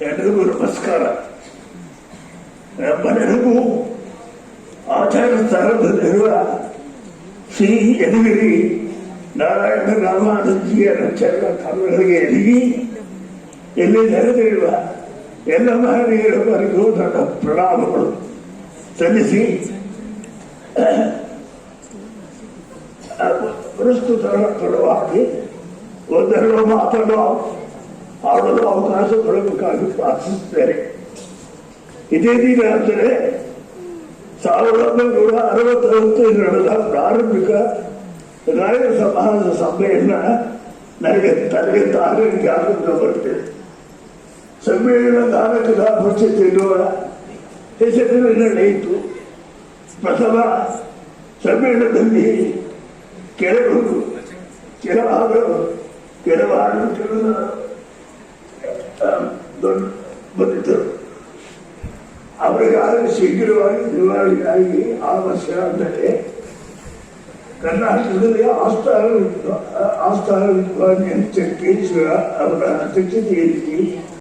ಎಲ್ರಿಗೂ ನಮಸ್ಕಾರ. ನಮ್ಮೆಲ್ಲರಿಗೂ ಆಚಾರ ಸ್ಥಾನದಲ್ಲಿರುವ ಶ್ರೀ ಯದಗಿರಿ ನಾರಾಯಣ ರಾಮಾನಂದಿಯ ಚರಣ ಕಾಲಗಳಿಗೆ ಎಲ್ಲಿ ಎಲ್ಲಿ ನೆರೆದಿರುವ ಎಲ್ಲ ಮಹನೀಯರವರಿಗೂ ನನ್ನ ಪ್ರಣಾಮಗಳು ಸಲ್ಲಿಸಿ ಪ್ರಸ್ತುತ ಪರವಾಗಿ ಒಂದೆರಡು ಮಾತನ್ನು ಆಡಲು ಅವಕಾಶ ಕೊಡಬೇಕಾಗಿ ಪ್ರಾರ್ಥಿಸುತ್ತೇನೆ. ಇದೇ ದಿನ ಅಂದರೆ ಸಾವಿರದ ಒಂಬೈನೂರ ಅರವತ್ತರಂತೆ ನಡೆದ ಪ್ರಾರಂಭಿಕ ರಾಯರ ಸಮಾಜ ಸಭೆಯನ್ನ ನನಗೆ ತನಗೆ ತಾನೇ ಜ್ಞಾಪಕ ಬರುತ್ತೆ ಸಮ್ಮೇಳನ ನಾಟಕದ ಪರಿಸ್ಥಿತಿ ಎನ್ನುವ ಹೆಸರಿನಲ್ಲಿ ನಡೆಯಿತು ಪ್ರಥಮ ಸಮ್ಮೇಳನದಲ್ಲಿ ಕೆಲವರು ಕೆಲವಾರು ಕೆಲವಾರು ಕೆಲವು ದೊಡ್ಡ ಬಂದಿದ್ದರು ಅವರಿಗಾಗಲೇ ಶೀಘ್ರವಾಗಿ ನಿವಾರಣೆಗಾಗಿ ಆ ವರ್ಷ ಅಂದರೆ ಕರ್ನಾಟಕದಲ್ಲಿ ಆಸ್ಥಾನ ಆಸ್ಥಾನ ವಿದ್ವಾನ್ ಎನ್ ಚಕ್ರೇಶ್ವರ ಅವರ ಅಧ್ಯಕ್ಷತೆಯಲ್ಲಿ